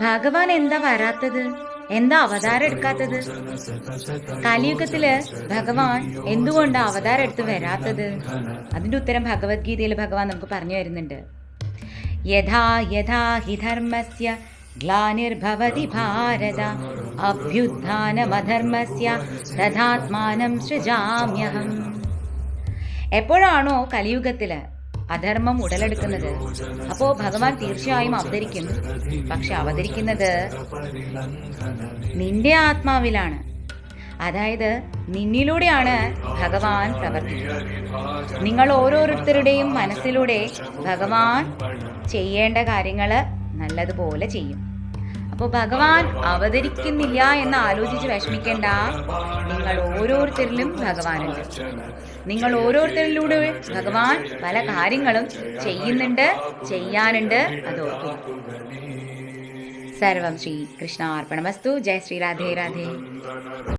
ഭഗവാൻ എന്താ വരാത്തത്? എന്താ അവതാരം എടുക്കാത്തത്? കലിയുഗത്തിൽ ഭഗവാൻ എന്തുകൊണ്ടാ അവതാരം എടുത്ത് വരാത്തത്? അതിന്റെ ഉത്തരം ഭഗവത്ഗീതയിൽ ഭഗവാൻ നമുക്ക് പറഞ്ഞു വരുന്നുണ്ട് യഥാ യഥാ ഹി ധർമ്മസ്യ ഗ്ലാനിർഭവതി ഭാരത അഭ്യുത്ഥാനമധർമ്മസ്യ തഥാത്മാനം സൃജാമ്യഹം. എപ്പോഴാണോ കലിയുഗത്തിൽ അധർമ്മം ഉടലെടുക്കുന്നത്. അപ്പോ ഭഗവാൻ തീർച്ചയായും അവതരിക്കും പക്ഷെ അവതരിക്കുന്നത് നിന്റെ ആത്മാവിലാണ്. അതായത് നിന്നിലൂടെയാണ് ഭഗവാൻ പ്രവർത്തിക്കുന്നത്. നിങ്ങൾ ഓരോരുത്തരുടെയും മനസ്സിലൂടെ ഭഗവാൻ ചെയ്യേണ്ട കാര്യങ്ങൾ നല്ലതുപോലെ ചെയ്യും. അപ്പോൾ ഭഗവാൻ അവതരിക്കുന്നില്ല എന്ന് ആലോചിച്ച് വിഷമിക്കേണ്ട. നിങ്ങൾ ഓരോരുത്തരിലും ഭഗവാനുണ്ട്. നിങ്ങൾ ഓരോരുത്തരിലൂടെ ഭഗവാൻ പല കാര്യങ്ങളും ചെയ്യുന്നുണ്ട് ചെയ്യാനുണ്ട് അത് ഓർക്കുക സർവം ശ്രീ കൃഷ്ണ അർപ്പണമസ്തു ജയ ശ്രീ രാധേ രാധേ.